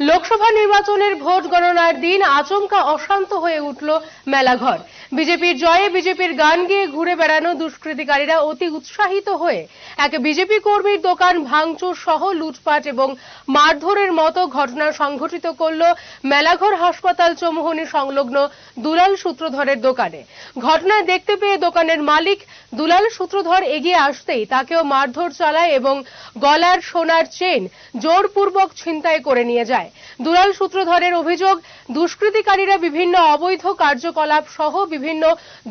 লোকসভা নির্বাচনের ভোট গণনার দিন আচমকা অশান্ত হয়ে উঠল মেলাঘর। বিজেপির জয়ে বিজেপির গান গেয়ে ঘুরে বেড়ানো দুষ্কৃতিকারীরা অতি উৎসাহিত হয়ে এক বিজেপি কর্মীর দোকান ভাঙচুর সহ লুটপাট এবং মারধরের মতো ঘটনা সংঘটিত করল মেলাঘর হাসপাতাল চৌমুহনী সংলগ্ন দুলাল সূত্রধরের দোকানে। ঘটনায় দেখতে পেয়ে দোকানের মালিক দুলাল সূত্রধর এগিয়ে আসতেই তাকেও মারধর চালায় এবং গলার সোনার চেন জোরপূর্বক ছিনতাই করে নিয়ে যায়। দুলাল সূত্রধরের অভিযোগ, দুষ্কৃতিকারীরা বিভিন্ন অবৈধ কার্যকলাপ সহ বিভিন্ন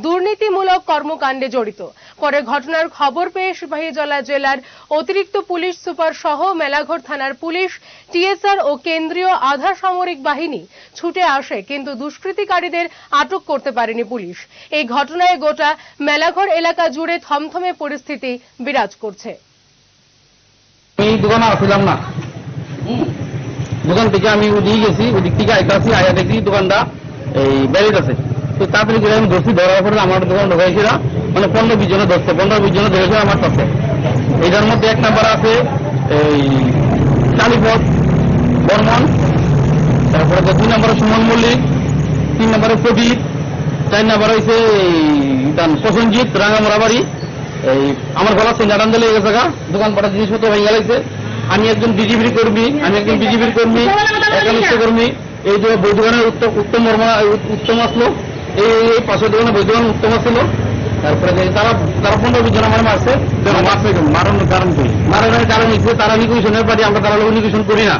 দুর্নীতিমূলক কর্মকাণ্ডে জড়িত। পরে ঘটনার খবর পেয়ে সিপাহীজলা জেলার অতিরিক্ত পুলিশ সুপার সহ মেলাঘর থানার পুলিশ, টিএসআর ও কেন্দ্রীয় আধা সামরিক বাহিনী ছুটে আসে, কিন্তু দুষ্কৃতিকারীদের আটক করতে পারেনি পুলিশ। এই ঘটনায় গোটা মেলাঘর এলাকা জুড়ে থমথমে পরিস্থিতি বিরাজ করছে। দোকানে আসছিলাম না। দোকান থেকে আমি ওদিকে গেছি ওদিক থেকে আইতাছি আয়া দেখি দোকানটা এই ব্যারিড আছে। তো তাড়াতাড়ি করে আমি ধরছি, ধরার পরে আমার দোকান ঢোকাইছিল মানে পনেরো বিশ জনে ধরছে, পনেরো বিশ জনে ধরেছে আমার কাছে। এইটার মধ্যে এক নাম্বার আছে, এই কালীপথ বর্মন, তারপরে দুই নম্বরে সুমন মল্লিক, তিন নম্বরে প্রদীপ, চার নম্বর হয়েছে প্রসঞ্জিৎ রাঙামোড়া বাড়ি এই আমার গলা সেন্টারান দিলে গেছে গা দোকান পাটা জিনিসপত্র ভেঙে লাগছে। আমি একজন বিজেপির কর্মী আমি একজন বিজেপির কর্মী একাংশ কর্মী এই যে বৈধগানের উত্তম উত্তম আসলো এই এই পাশের দোকানে বৈধগান উত্তম আসলো। তারপরে তারা তারা পনেরো জন আমার মারছে মারছে মারানোর কারণ করি মারানোর কারণ তারা নিকুশনের পারি আমরা তারা লোক নিকুশন করি না।